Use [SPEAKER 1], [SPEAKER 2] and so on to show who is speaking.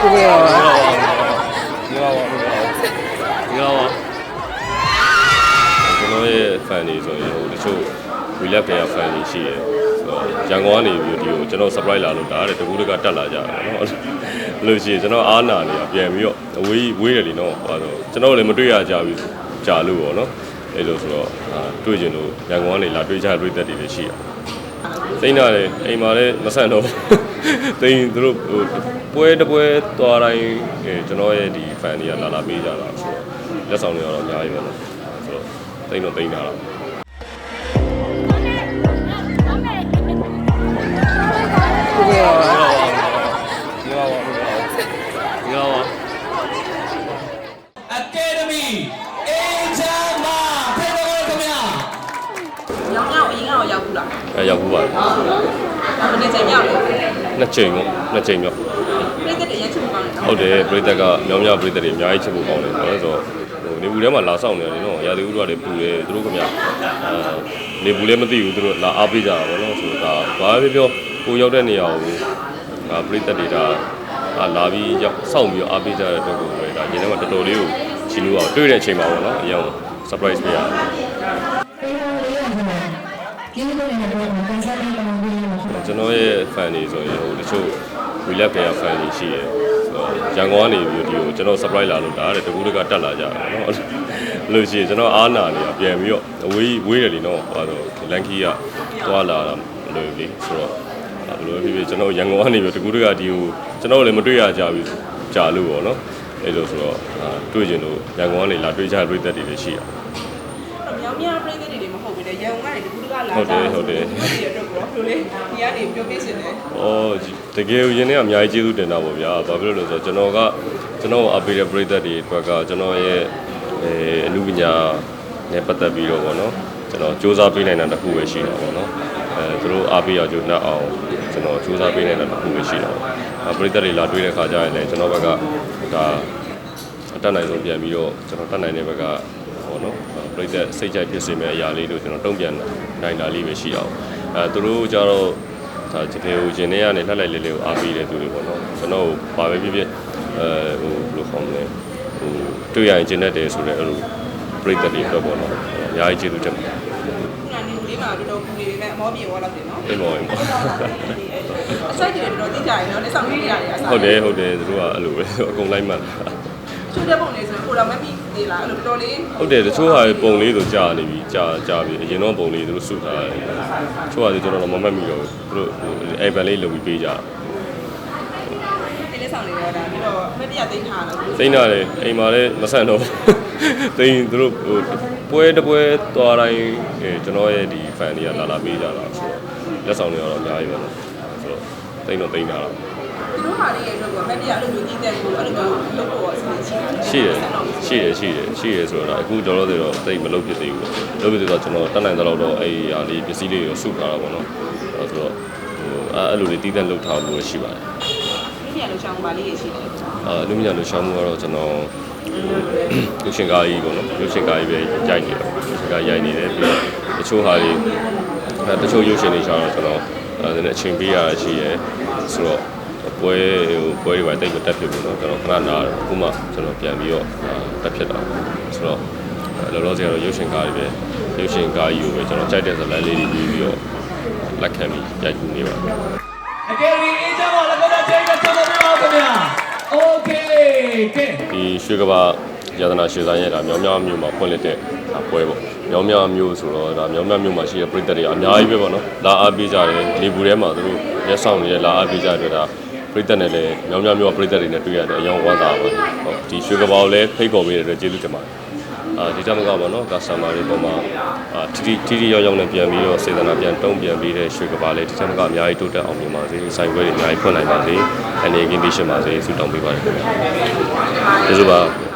[SPEAKER 1] ကိုပဲပါ
[SPEAKER 2] ငါပါငါပါကျွန်တော်ရဲ့ fan တွေဆိုရင်ဟိုတချို့ relax တွေက fan တွေရှိတယ်ဆိုတော့ရန်ကုန်ကနေပြီးဒီကိုကျွန်တော် surprise လာလို့ဒါတဲ့တကူတကတက်လာကြတယ်နော်လို့ရှိရင်ကျွန်တော်အားနာနေတာပြန်ပြီးတော့အဝေးဝေးတယ်လीနော်ဟိုတော့ကျွန်တော်လည်းမတွေ့ရကြဘူးကြာလို့ပေါ့နော်အဲ့လိုဆိုတော့အာတွေ့ကျင်လို့ရန်ကုန်ကနေလာတွေ့ကြတွေ့သက်တွေလည်းရှိတယ် သိနေတာလေအိမ်မှာလည်းမဆန့်တော့သိရင်သူတို့ဟိုပွဲတစ်ပွဲသွားတိုင်းအဲကျွန်တော်ရဲ့ဒီ fan တွေကလာလာပေးကြတာဆိုတော့လက်ဆောင်တွေကတော့အများကြီးပဲနော်ဆိုတော့သိတော့သိနေတာတော့ အဲရောက်ဘူးပါ
[SPEAKER 3] ဒါမနေ့ချိန်ရောက်တယ်
[SPEAKER 2] နှစ်ချိန်ပေါ့နှစ်ချိန်မြောက်
[SPEAKER 3] ပြည့်တဲ့ရန်ချုပ်ကောင်းတယ်နော်
[SPEAKER 2] ဟုတ်တယ်ပရိသတ်ကမြောင်းမြောက်ပရိသတ်တွေအများကြီးချစ်ဖို့ကောင်းတယ်ဆိုတော့ဟိုနေဘူးထဲမှာလာဆောင်နေတယ်နော်ရာသီဥတုကလည်းပူတယ်သူတို့ကမြအာနေဘူးလည်းမသိဘူးသူတို့လာအားပေးကြတာပေါ့နော်ဆိုတော့ဒါဘာပဲပြောကိုရောက်တဲ့နေရာကိုဒါပရိသတ်တွေဒါအာလာပြီးရောက်စောင့်ပြီးအားပေးကြတဲ့အတွက်ကိုပဲဒါညီထဲမှာတော်တော်လေးကိုချီလို့အောင်တွေ့တဲ့အချိန်မှာပေါ့နော်အရင် surprise ပေးရတယ် ကျွန်တော်ရဲ့ fan တွေဆိုရင်ဟိုတချို့ relax တွေက fan တွေရှိတယ်ဆိုတော့ရန်ကုန်ကနေပြီးဒီကိုကျွန်တော် surprise လာလို့ဒါတဲ့တကူတကတက်လာကြတယ်နော်လို့ရှိရင်ကျွန်တော်အားနာနေတာပြန်ပြီးတော့အဝေးဝေးတယ်လीနော်ဟိုတော့လန်ကီကသွားလာတာလို့လေဆိုတော့ဘယ်လိုဖြစ်ဖြစ်ကျွန်တော်ရန်ကုန်ကနေပြီးတကူတကဒီကိုကျွန်တော်လည်းမတွေ့ရကြဘူးကြာလို့ပေါ့နော်အဲ့လိုဆိုတော့တွေ့ကျင်လို့ရန်ကုန်ကနေလာတွေ့ကြတွေ့သက်တွေလည်းရှိတယ်
[SPEAKER 3] မြောင်းများပြည့်တဲ့တွေမဟုတ်ဘူးလေရန်ကုန်ကနေတကူတကလာ
[SPEAKER 2] ဟုတ်တယ်ဟုတ်တယ်
[SPEAKER 3] ဒီအတွက်ကတော့ဘယ်လိုလဲဒီကနေပြောပြရှင်တယ်။
[SPEAKER 2] အော်တကယ်ရင်ထဲကအများကြီးကျေးဇူးတင်တာပေါ့ဗျာ။ဘာဖြစ်လို့လဲဆိုတော့ကျွန်တော်ကကျွန်တော်အပေးတဲ့ပရိသတ်တွေအတွက်ကကျွန်တော်ရဲ့အဲအမှုပညာနဲ့ပတ်သက်ပြီးတော့ပေါ့နော်။ကျွန်တော်စူးစမ်းပေးနိုင်တာတစ်ခုပဲရှိတာပေါ့နော်။အဲသူတို့အားပေးရကြုံနဲ့အောင်ကျွန်တော်စူးစမ်းပေးနိုင်တာတစ်ခုပဲရှိတာပေါ့။အဲပရိသတ်တွေလာတွေ့တဲ့ခါကျရင်လည်းကျွန်တော်ဘက်ကဒါအတက်နိုင်ဆုံးပြန်ပြီးတော့ကျွန်တော်တက်နိုင်တဲ့ဘက်က ပေါ့နော်ပရိသတ်စိတ်ကြိုက်ဖြစ်စေမယ့်အရာလေးတို့ကျွန်တော်တုံ့ပြန်နိုင်တာလေးပဲရှိအောင်အဲသူတို့ကြတော့ဒါတကယ်ကိုရှင်ထဲကနေလှက်လိုက်လေးလေးကိုအားပေးတဲ့သူတွေပေါ့နော်ကျွန်တော်ဘာပဲဖြစ်ဖြစ်အဲဟိုဘယ်လိုခေါ်မလဲဟိုတွေ့ရရင်ကျင်တတ်တယ်ဆိုတော့အဲ့လိုပြိတ္တတွေတော့ပေါ့နော်အများကြီးကျေးဇူးတင်ပါတယ်
[SPEAKER 3] ခုနကနေလေးမှာတော်တော်ပူနေပေမဲ့အမောပြေသွားတော့တယ်နော်
[SPEAKER 2] အိမ်မော်အိမ်မော်
[SPEAKER 3] အစိုက်တွေတော်တော်သိကြရင်နော်လက်ဆောင်လေးရတယ်အစား
[SPEAKER 2] ဟုတ်တယ်ဟုတ်တယ်သူတို့ကအဲ့လိုပဲအကုန်လိုက်မှန်
[SPEAKER 3] ချူတဲ့ပုံလေးဆိုရင်ကိုတော်မပြီး သေးလားအဲ့လိုတော်တော်လေး
[SPEAKER 2] ဟုတ်တယ်တချို့ဟာပုံလေးဆိုကြာနေပြီကြာကြာပြီအရင်တော့ပုံလေးသူတို့စုထားတယ်တချို့ဟာဆိုကျွန်တော်တော့မမှတ်မိတော့ဘူးသူတို့အဲဘန်လေးလုပ်ပြီးပေးကြတာ
[SPEAKER 3] ဒီလက်ဆောင်လေးတော့ဒါပြီးတော့မတရားသိမ်းထားတာလို့
[SPEAKER 2] သိနေတာလေအိမ်မှာလည်းမဆန့်တော့ဘူးသိရင်သူတို့ဟိုပွဲတစ်ပွဲသွားတိုင်းအဲကျွန်တော်ရဲ့ဒီ fan တွေကလာလာပေးကြတာဆိုတော့လက်ဆောင်တွေကတော့အများကြီးပဲနော်ဆိုတော့သိတော့သိနေတာတော့
[SPEAKER 3] သူတို့ဟာလေးရဲ့အတွက်ကမတရားလို့မျိုးတည်တဲ့ကိုအဲ့လိုမျိုးလုပ်ဖို့အစီအစဉ်ရှိတယ်
[SPEAKER 2] ရှိတယ်ရှိတယ်ရှိတယ်ရှိတယ်ဆိုတော့အခုကျွန်တော်တို့တော့သိမလုပ်ဖြစ်သေးဘူးလုပ်ဖြစ်သေးတော့ကျွန်တော်တက်နိုင်တဲ့လောက်တော့အဲ့ဒီဟာလေးပစ္စည်းလေးကိုစုထားတာပေါ့နော်အဲဆိုတော့ဟိုအဲ့လိုလေးတည်တဲ့လုပ်ထားလို့ရှိပါတယ်
[SPEAKER 3] ဒီပြန်လို့ရှောင်းပါလေးရရှိတယ်
[SPEAKER 2] အာလူမြညာလှူရှာမှုကတော့ကျွန်တော်လူရှင်ကားကြီးပေါ့နော်လူရှင်ကားကြီးပဲရိုက်နေတယ်လူရှင်ကားရိုက်နေတယ်ပြီးတော့တချို့ဟာတွေအဲတချို့ရုပ်ရှင်တွေကျတော့ကျွန်တော်အဲဒီနဲ့အချိန်ပေးရတာရှိရယ်ဆိုတော့ ပွဲဟိုပွဲတွေပါတိတ်မတက်ဖြစ်ဘူးเนาะကျွန်တော်ခဏနာခုမှကျွန်တော်ပြန်ပြီးတော့တက်ဖြစ်တာဆိုတော့လောလောဆယ်ကတော့ရုပ်ရှင်ကားတွေပဲရုပ်ရှင်ကားကြီးကိုပဲကျွန်တော်ကြိုက်တဲ့ဇာတ်လမ်းလေးတွေပြီးပြီးတော့လက်ခံပြီးရိုက်ကူနေပါတယ်
[SPEAKER 4] Academy အေချမ်းမလည်းကတော့ချိန်ကချက်တော်ပြပါခင်ဗျာ Okay ကဲ
[SPEAKER 2] ဒီရွှေကဘာရတနာရွှေဆိုင်ရဲ့ဒါမြောင်းမြောင်းမျိုးမှာဖွင့်လက်တဲ့ဒါပွဲပေါ့မြောင်းမြောင်းမျိုးဆိုတော့ဒါမြောင်းမြောင်းမျိုးမှာရှိတဲ့ပြည်သက်တွေအများကြီးပဲပေါ့နော်လာအားပေးကြတယ်နေဘူးထဲမှာသူတို့ရက်ဆောင်နေတဲ့လာအားပေးကြတဲ့ဒါ ပြည်သက်နဲ့လည်းမြောင်းမြောင်းမျိုးကပြည်သက်တွေနဲ့တွေ့ရတယ်အယောင်ဝမ်းသာပါဟုတ်ဒီရွှေကဘာကိုလည်းဖိတ်ခေါ်ပေးတဲ့အတွက်ကျေးဇူးတင်ပါတယ်အာဒီတမကပါနော်ကစတမာတွေပေါ်မှာအာတီတီတီတီရောက်ရောက်နဲ့ပြန်ပြီးတော့စေတနာပြန်တုံးပြန်ပြီးတဲ့ရွှေကဘာလေးဒီတမကအများကြီးတိုးတက်အောင်မြင်ပါစေဆိုင်ပွဲတွေအများကြီးဖွင့်နိုင်ပါစေအနေကင်းပေးရှင်ပါစေဆုတောင်းပေးပါတယ်ခင်ဗျာကျေးဇူးပါ